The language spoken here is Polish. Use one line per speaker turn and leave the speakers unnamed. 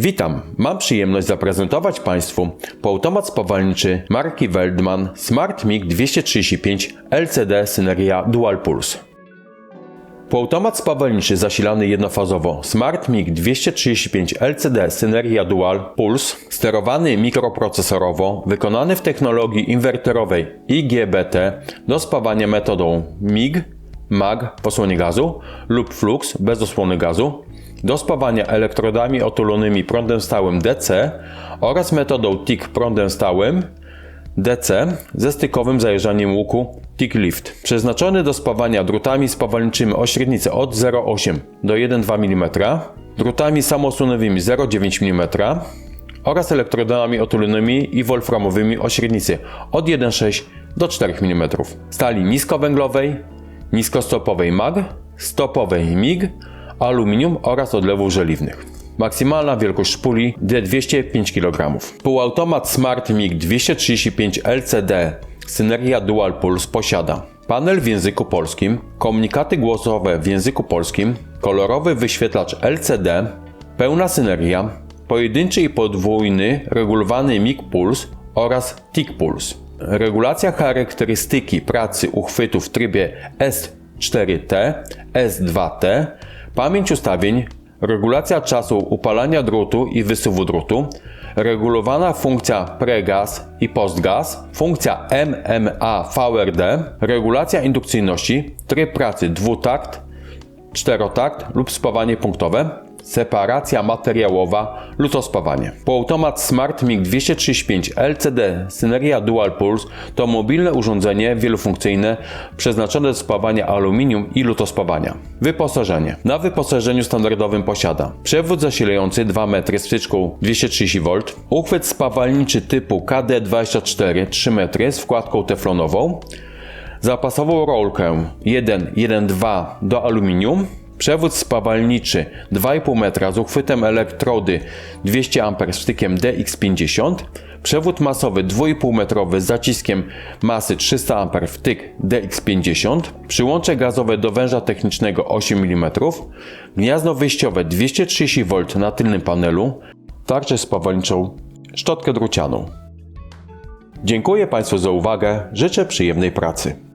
Witam, mam przyjemność zaprezentować Państwu półautomat spawalniczy marki Weldman Smart MiG 235 LCD Syneria Dual Pulse. Półautomat spawalniczy zasilany jednofazowo Smart MiG 235 LCD Syneria Dual Pulse, sterowany mikroprocesorowo, wykonany w technologii inwerterowej IGBT do spawania metodą MIG, MAG w osłonie gazu lub flux bez osłony gazu, do spawania elektrodami otulonymi prądem stałym DC oraz metodą TIG prądem stałym DC ze stykowym zajeżdżaniem łuku TIG Lift, przeznaczony do spawania drutami spawalniczymi o średnicy od 0,8 do 1,2 mm, drutami samoosłonowymi 0,9 mm oraz elektrodami otulonymi i wolframowymi o średnicy od 1,6 do 4 mm, stali niskowęglowej, niskostopowej MAG, stopowej MIG, aluminium oraz odlewów żeliwnych. Maksymalna wielkość szpuli D205 kg. Półautomat Smart MiG 235 LCD Synergia Dual Pulse posiada panel w języku polskim, komunikaty głosowe w języku polskim, kolorowy wyświetlacz LCD, pełna synergia, pojedynczy i podwójny regulowany MiG Pulse oraz TIG Pulse. Regulacja charakterystyki pracy uchwytu w trybie S4T, S2T, pamięć ustawień, regulacja czasu upalania drutu i wysuwu drutu, regulowana funkcja pregas i postgas, funkcja MMA VRD, regulacja indukcyjności, tryb pracy dwutakt, czterotakt lub spawanie punktowe, separacja materiałowa, lutospawanie. Półautomat Smart MiG 235 LCD Syneria Dual Pulse to mobilne urządzenie wielofunkcyjne przeznaczone do spawania aluminium i lutospawania. Wyposażenie. Na wyposażeniu standardowym posiada przewód zasilający 2 metry z wtyczką 230V, uchwyt spawalniczy typu KD24 3 metry z wkładką teflonową, zapasową rolkę 1,1,2 do aluminium, przewód spawalniczy 2,5 metra z uchwytem elektrody 200 A z wtykiem DX50, przewód masowy 2,5 metrowy z zaciskiem masy 300 A wtyk DX50, przyłącze gazowe do węża technicznego 8 mm, gniazdo wyjściowe 230V na tylnym panelu, tarczę spawalniczą, szczotkę drucianą. Dziękuję Państwu za uwagę, życzę przyjemnej pracy.